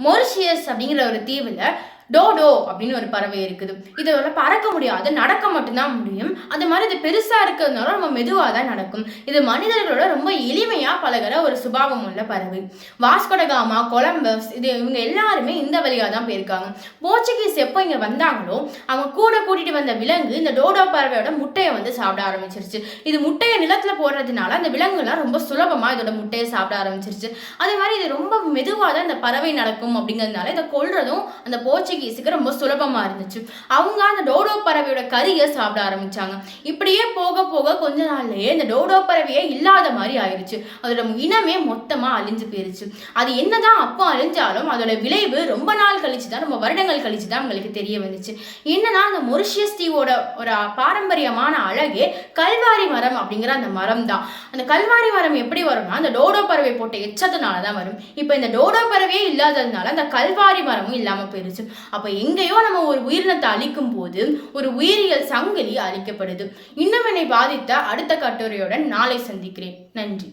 Mauritius அப்படிங்கிற ஒரு தீவில் டோடோ அப்படின்னு ஒரு பறவை இருக்குது. இதோட பறக்க முடியாது. நடக்க மட்டும்தான் முடியும். அது மாதிரி இது பெருசாக இருக்கிறதுனால ரொம்ப மெதுவாக தான் நடக்கும். இது மனிதர்களோட ரொம்ப எளிமையாக பழகுற ஒரு சுபாவம் உள்ள பறவை. வாஸ்கோடகாமா கொலம்பஸ் இது இவங்க எல்லாருமே இந்த வழியாக தான் போயிருக்காங்க. போர்ச்சுகீஸ் எப்போ இங்கே வந்தாங்களோ அவங்க கூட கூட்டிகிட்டு வந்த விலங்கு இந்த டோடோ பறவையோட முட்டையை வந்து சாப்பிட ஆரம்பிச்சிருச்சு. இது முட்டையை நிலத்தில் போடுறதுனால அந்த விலங்குலாம் ரொம்ப சுலபமாக இதோட முட்டையை சாப்பிட ஆரம்பிச்சிருச்சு. அதே மாதிரி இது ரொம்ப மெதுவாக தான் இந்த பறவை நடக்கும் அப்படிங்கிறதுனால இதை கொள்றதும் அந்த போர்ச்சுகீஸுக்கு ரொம்ப சுலபமாக இருந்துச்சு. அவங்க அந்த டோடோ பறவையோட கறியை சாப்பிட ஆரம்பிச்சாங்க. இப்படியே போக போக கொஞ்ச நாள்லயே இந்த டோடோ பறவையே இல்லாத மாதிரி ஆயிடுச்சு அதோட இனமே மொத்தமாக அழிஞ்சு போயிருச்சு. அது என்னதான் அப்போ அழிஞ்சாலும் அதோட விளைவு ரொம்ப நாள் கழிச்சு தான் ரொம்ப வருடங்கள் கழிச்சு தான் உங்களுக்கு தெரிய வந்துச்சு. என்னன்னா அந்த மொரிஷியஸ் தீவோட ஒரு பாரம்பரியமான அழகே கல்வாரி மரம் அப்படிங்கிற அந்த மரம் தான் அந்த கல்வாரி மரம் எப்படி வரும்னா அந்த டோடோ பறவை போட்ட எச்சத்தினால தான் வரும். இப்போ இந்த டோடோ பறவையே இல்லாததுனால அந்த கல்வாரி மரமும் இல்லாமல் போயிருச்சு. அப்போ எங்கேயோ நம்ம ஒரு உயிரினத்தை அழிக்கும் போது ஒரு உயிரியல் சங்கிலி அழிக்கப்படுது. இன்னும் என்னை பாதித்த அடுத்த கட்டுரையுடன் நாளை சந்திக்கிறேன். நன்றி.